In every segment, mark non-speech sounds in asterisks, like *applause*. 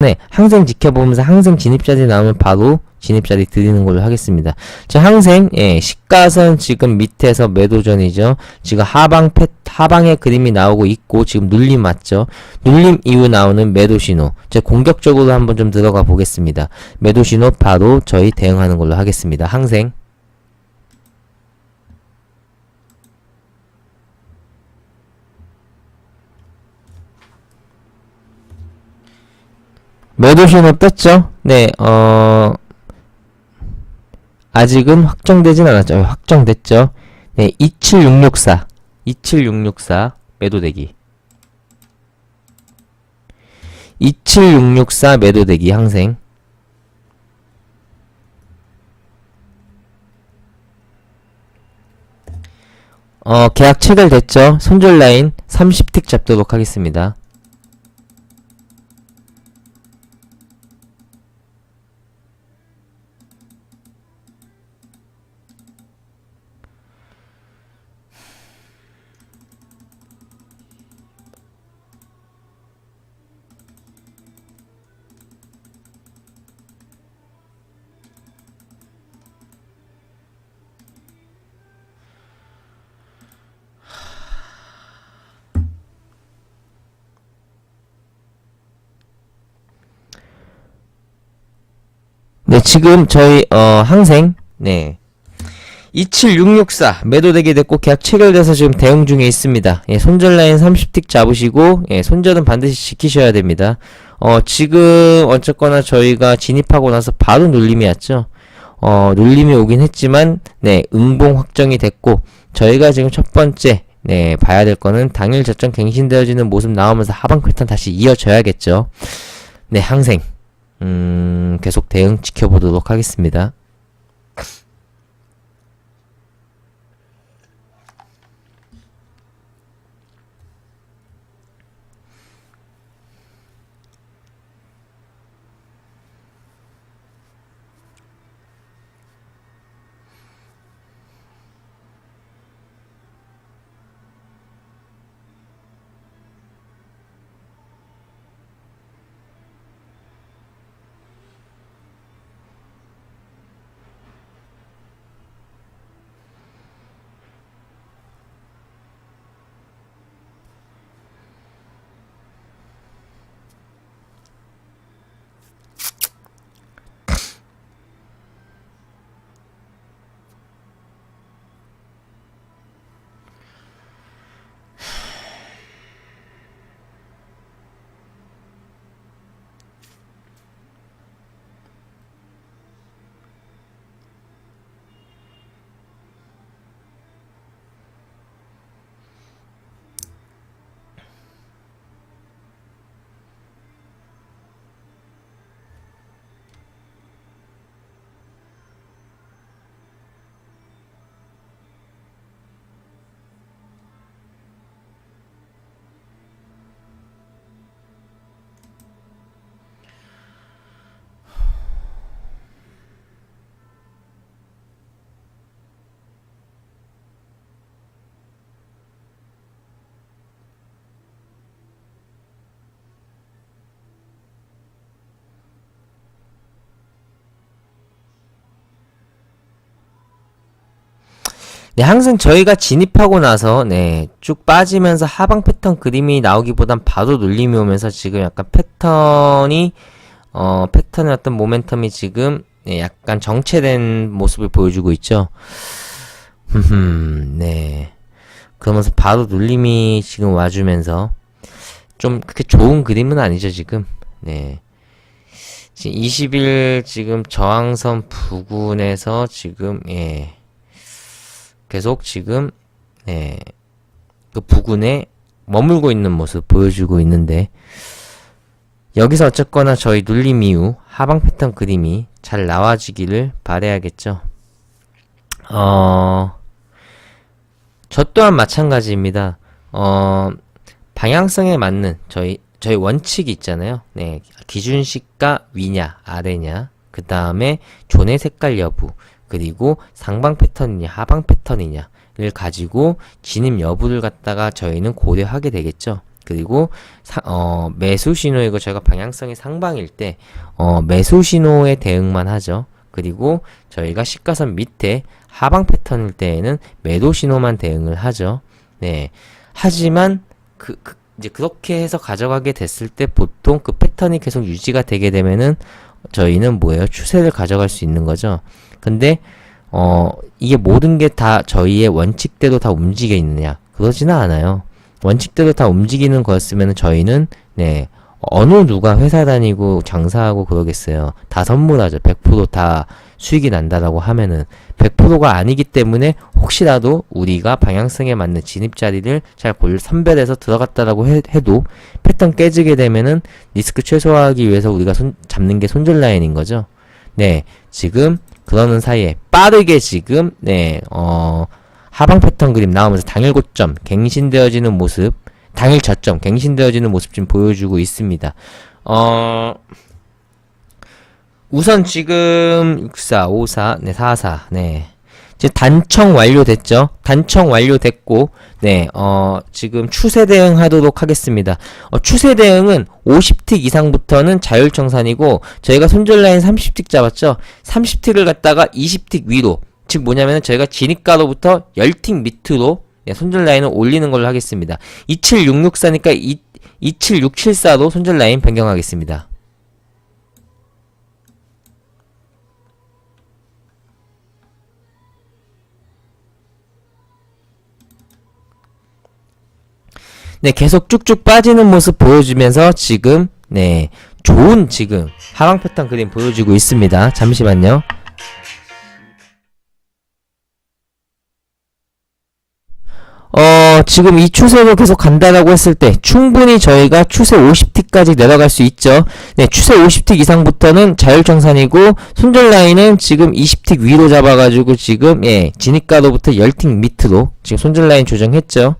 네, 항생 지켜보면서 항생 진입자리 나오면 바로 진입자리 드리는 걸로 하겠습니다. 자, 항생, 예, 시가선 지금 밑에서 매도전이죠. 지금 하방 패, 하방의 그림이 나오고 있고, 지금 눌림 맞죠? 눌림 이후 나오는 매도 신호. 자, 공격적으로 한번 좀 들어가 보겠습니다. 매도 신호 바로 저희 대응하는 걸로 하겠습니다. 항생. 매도 신호 떴죠? 네, 어, 아직은 확정되진 않았죠. 확정됐죠? 네, 27664. 27664 매도대기. 27664 매도대기 항생. 어, 계약 체결됐죠? 손절 라인 30틱 잡도록 하겠습니다. 네, 지금 저희 어 항생 네. 27664 매도되게 됐고 계약 체결돼서 지금 대응 중에 있습니다. 예, 손절 라인 30틱 잡으시고 예, 손절은 반드시 지키셔야 됩니다. 어, 지금 어쨌거나 저희가 진입하고 나서 바로 눌림이 왔죠. 어, 눌림이 오긴 했지만 네, 응봉 확정이 됐고 저희가 지금 첫 번째 네, 봐야 될 거는 당일 저점 갱신되어지는 모습 나오면서 하방 패턴 다시 이어져야겠죠. 네, 항생 음, 계속 대응 지켜보도록 하겠습니다. 네, 항상 저희가 진입하고 나서, 네, 쭉 빠지면서 하방 패턴 그림이 나오기보단 바로 눌림이 오면서 지금 약간 패턴이, 어, 패턴의 어떤 모멘텀이 지금, 네, 약간 정체된 모습을 보여주고 있죠. 네. 그러면서 바로 눌림이 지금 와주면서, 좀 그렇게 좋은 그림은 아니죠, 지금. 네. 지금 20일 지금 저항선 부근에서 지금, 예. 계속 지금 예, 그 부근에 머물고 있는 모습 보여주고 있는데 여기서 어쨌거나 저희 눌림 이후 하방 패턴 그림이 잘 나와지기를 바래야겠죠. 어, 저 또한 마찬가지입니다. 어, 방향성에 맞는 저희 저희 원칙이 있잖아요. 네, 기준시가 위냐 아래냐, 그 다음에 존의 색깔 여부, 그리고 상방 패턴이냐 하방 패턴이냐를 가지고 진입 여부를 갖다가 저희는 고려하게 되겠죠. 그리고 사, 어, 매수 신호이고 저희가 방향성이 상방일 때 어, 매수 신호에 대응만 하죠. 그리고 저희가 시가선 밑에 하방 패턴일 때에는 매도 신호만 대응을 하죠. 네. 하지만 그, 그 이제 그렇게 해서 가져가게 됐을 때 보통 그 패턴이 계속 유지가 되게 되면은 저희는 뭐예요? 추세를 가져갈 수 있는 거죠. 근데 어 이게 모든 게 다 저희의 원칙대로 다 움직여 있느냐? 그러지는 않아요. 원칙대로 다 움직이는 거였으면 저희는 네 어느 누가 회사 다니고 장사하고 그러겠어요. 다 선물하죠. 100%다 수익이 난다라고 하면은 100%가 아니기 때문에 혹시라도 우리가 방향성에 맞는 진입 자리를 잘 골, 선별해서 들어갔다라고 해, 도 패턴 깨지게 되면은 리스크 최소화하기 위해서 우리가 손, 잡는 게 손절 라인인 거죠. 네, 지금 그러는 사이에 빠르게 지금 네, 어, 하방 패턴 그림 나오면서 당일 고점 갱신되어지는 모습, 당일 저점 갱신되어지는 모습 지금 보여주고 있습니다. 어, 우선 지금 64, 54, 네, 44, 네. 이제 단청 완료됐죠? 단청 완료됐고, 네, 어, 지금 추세 대응하도록 하겠습니다. 어, 추세 대응은 50틱 이상부터는 자율청산이고, 저희가 손절 라인 30틱 잡았죠? 30틱을 갖다가 20틱 위로, 즉 뭐냐면은 저희가 진입가로부터 10틱 밑으로, 네, 손절 라인을 올리는 걸로 하겠습니다. 27664니까 2, 27674로 손절 라인 변경하겠습니다. 네, 계속 쭉쭉 빠지는 모습 보여주면서 지금 네, 좋은 지금 하방 패턴 그림 보여주고 있습니다. 잠시만요. 어, 지금 이 추세로 계속 간다라고 했을 때 충분히 저희가 추세 50틱까지 내려갈 수 있죠. 네, 추세 50틱 이상부터는 자율정산이고 손절 라인은 지금 20틱 위로 잡아가지고 지금 예, 진입가로부터 10틱 밑으로 지금 손절 라인 조정했죠.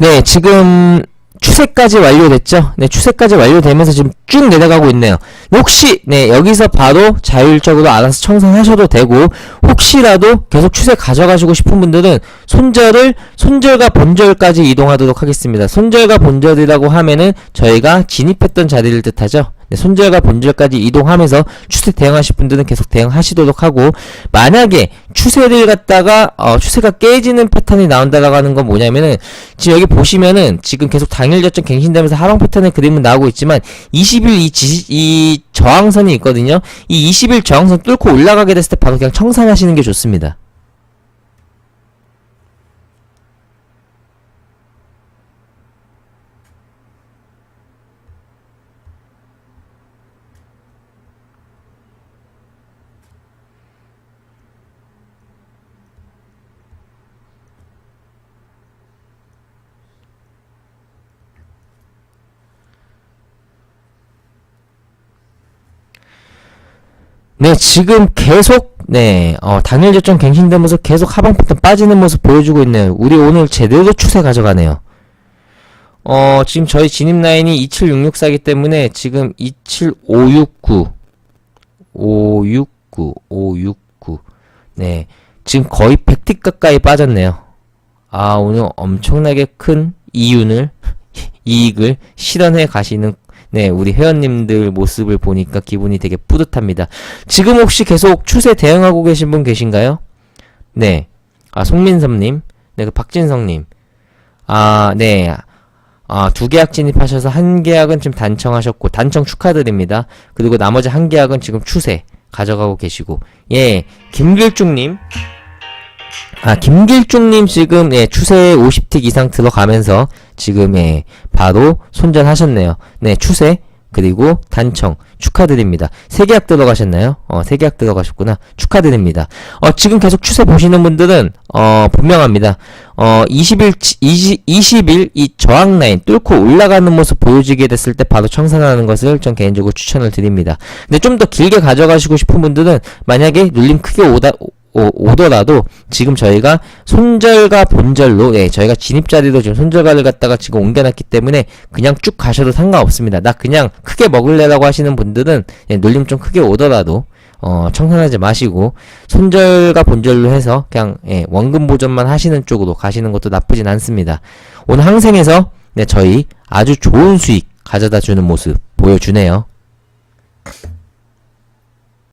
네, 지금 추세까지 완료됐죠? 네, 추세까지 완료되면서 지금 쭉 내려가고 있네요. 혹시 네, 여기서 바로 자율적으로 알아서 청산하셔도 되고 혹시라도 계속 추세 가져가시고 싶은 분들은 손절을 손절과 본절까지 이동하도록 하겠습니다. 손절과 본절이라고 하면은 저희가 진입했던 자리를 뜻하죠. 네, 손절과 본절까지 이동하면서 추세 대응하실 분들은 계속 대응하시도록 하고 만약에 추세를 갖다가 어, 추세가 깨지는 패턴이 나온다라고 하는 건 뭐냐면은 지금 여기 보시면은 지금 계속 당일 저점 갱신되면서 하방 패턴의 그림은 나오고 있지만 20일 이, 지, 이 저항선이 있거든요. 이 20일 저항선 뚫고 올라가게 됐을 때 바로 그냥 청산하시는 게 좋습니다. 네, 지금 계속 네, 어, 당일 저점 갱신되면서 계속 하방 패턴 빠지는 모습 보여주고 있네요. 우리 오늘 제대로 추세 가져가네요. 어, 지금 저희 진입 라인이 27664이기 때문에 지금 27569 569 569 네, 지금 거의 100틱 가까이 빠졌네요. 아, 오늘 엄청나게 큰 이윤을 *laughs* 이익을 실현해 가시는 네, 우리 회원님들 모습을 보니까 기분이 되게 뿌듯합니다. 지금 혹시 계속 추세 대응하고 계신 분 계신가요? 네. 아, 송민섭님. 네, 그 박진성님. 아, 네. 아, 두 계약 진입하셔서 한 계약은 좀 단청하셨고, 단청 축하드립니다. 그리고 나머지 한 계약은 지금 추세 가져가고 계시고, 예, 김길중님. 아, 김길중님 지금, 예, 추세 50틱 이상 들어가면서 지금, 예, 바로 손절하셨네요. 네, 추세, 그리고 단청 축하드립니다. 세 계약 들어가셨나요? 어, 세 계약 들어가셨구나. 축하드립니다. 어, 지금 계속 추세 보시는 분들은 어, 분명합니다. 어, 20일 20, 20일 이 저항 라인 뚫고 올라가는 모습 보여지게 됐을 때 바로 청산하는 것을 전 개인적으로 추천을 드립니다. 근데 좀 더 길게 가져가시고 싶은 분들은 만약에 눌림 크게 오다 오, 더라도 지금 저희가 손절과 본절로 예, 저희가 진입 자리도 지금 손절가를 갖다가 지금 옮겨놨기 때문에 그냥 쭉 가셔도 상관없습니다. 나 그냥 크게 먹을래라고 하시는 분들은 예, 눌림 좀 크게 오더라도 어, 청산하지 마시고 손절과 본절로 해서 그냥 예, 원금 보전만 하시는 쪽으로 가시는 것도 나쁘진 않습니다. 오늘 항생에서 네, 저희 아주 좋은 수익 가져다 주는 모습 보여주네요.